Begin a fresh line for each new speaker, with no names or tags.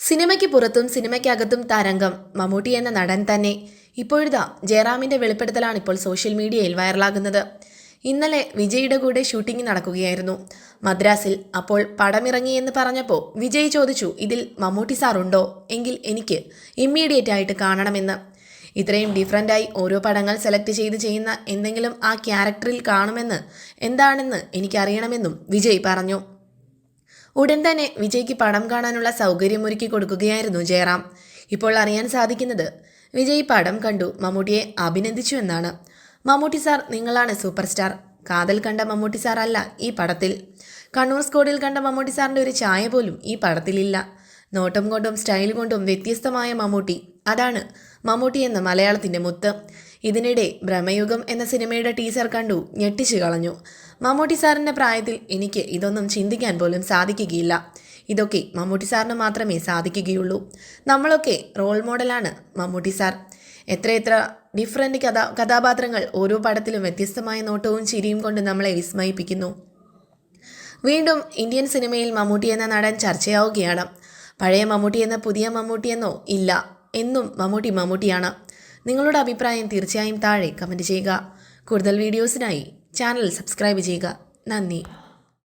സിനിമയ്ക്ക് പുറത്തും സിനിമയ്ക്കകത്തും തരംഗം. മമ്മൂട്ടി എന്ന നടൻ തന്നെ. ഇപ്പോഴിതാ ജയറാമിന്റെ വെളിപ്പെടുത്തലാണ് ഇപ്പോൾ സോഷ്യൽ മീഡിയയിൽ വൈറലാകുന്നത്. ഇന്നലെ വിജയുടെ കൂടെ ഷൂട്ടിംഗ് നടക്കുകയായിരുന്നു. മദ്രാസിൽ അപ്പോൾ പടമിറങ്ങി എന്ന് പറഞ്ഞപ്പോൾ വിജയ് ചോദിച്ചു ഇതിൽ മമ്മൂട്ടി സാർ ഉണ്ടോ? എങ്കിൽ എനിക്ക് ഇമ്മീഡിയറ്റ് ആയിട്ട് കാണണമെന്ന്. ഇത്രയും ഡിഫറന്റായി ഓരോ പടങ്ങൾ സെലക്ട് ചെയ്ത് ചെയ്യുന്ന എന്തെങ്കിലും ആ ക്യാരക്ടറിൽ കാണുമെന്ന് എന്താണെന്ന് എനിക്കറിയണമെന്നും വിജയ് പറഞ്ഞു. ഉടൻ തന്നെ വിജയ്ക്ക് പടം കാണാനുള്ള സൗകര്യമൊരുക്കി കൊടുക്കുകയായിരുന്നു ജയറാം. ഇപ്പോൾ അറിയാൻ സാധിക്കുന്നത് വിജയ് പടം കണ്ടു മമ്മൂട്ടിയെ അഭിനന്ദിച്ചു എന്നാണ്. മമ്മൂട്ടി സാർ നിങ്ങളാണ് സൂപ്പർ സ്റ്റാർ കാതൽ കണ്ട മമ്മൂട്ടി സാർ അല്ല ഈ പടത്തിൽ. കണ്ണൂർ സ്കോഡിൽ കണ്ട മമ്മൂട്ടി സാറിന്റെ ഒരു ചായ പോലും ഈ പടത്തിലില്ല. നോട്ടം കൊണ്ടും സ്റ്റൈൽ കൊണ്ടും വ്യത്യസ്തമായ മമ്മൂട്ടി. അതാണ് മമ്മൂട്ടി എന്ന മലയാളത്തിന്റെ മുത്ത്. ഇതിനിടെ ഭ്രമയുഗം എന്ന സിനിമയുടെ ടീസർ കണ്ടു ഞെട്ടിച്ചു കളഞ്ഞു. മമ്മൂട്ടി സാറിന്റെ പ്രായത്തിൽ എനിക്ക് ഇതൊന്നും ചിന്തിക്കാൻ പോലും സാധിക്കുകയില്ല. ഇതൊക്കെ മമ്മൂട്ടി സാറിന് മാത്രമേ സാധിക്കുകയുള്ളൂ. നമ്മളൊക്കെ റോൾ മോഡലാണ് മമ്മൂട്ടി സാർ. എത്രയെത്ര ഡിഫറെന്റ് കഥാ കഥാപാത്രങ്ങൾ ഓരോ പടത്തിലും വ്യത്യസ്തമായ നോട്ടവും ചിരിയും കൊണ്ട് നമ്മളെ വിസ്മയിപ്പിക്കുന്നു. വീണ്ടും ഇന്ത്യൻ സിനിമയിൽ മമ്മൂട്ടി എന്ന നടൻ ചർച്ചയാവുകയാണ്. പഴയ മമ്മൂട്ടി എന്ന പുതിയ മമ്മൂട്ടി എന്നോ ഇല്ല. എന്നും മമ്മൂട്ടി മമ്മൂട്ടിയാണ്. നിങ്ങളുടെ അഭിപ്രായം തീർച്ചയായും താഴെ കമന്റ് ചെയ്യുക. കൂടുതൽ വീഡിയോസിനായി ചാനൽ സബ്സ്ക്രൈബ് ചെയ്യുക. നന്ദി.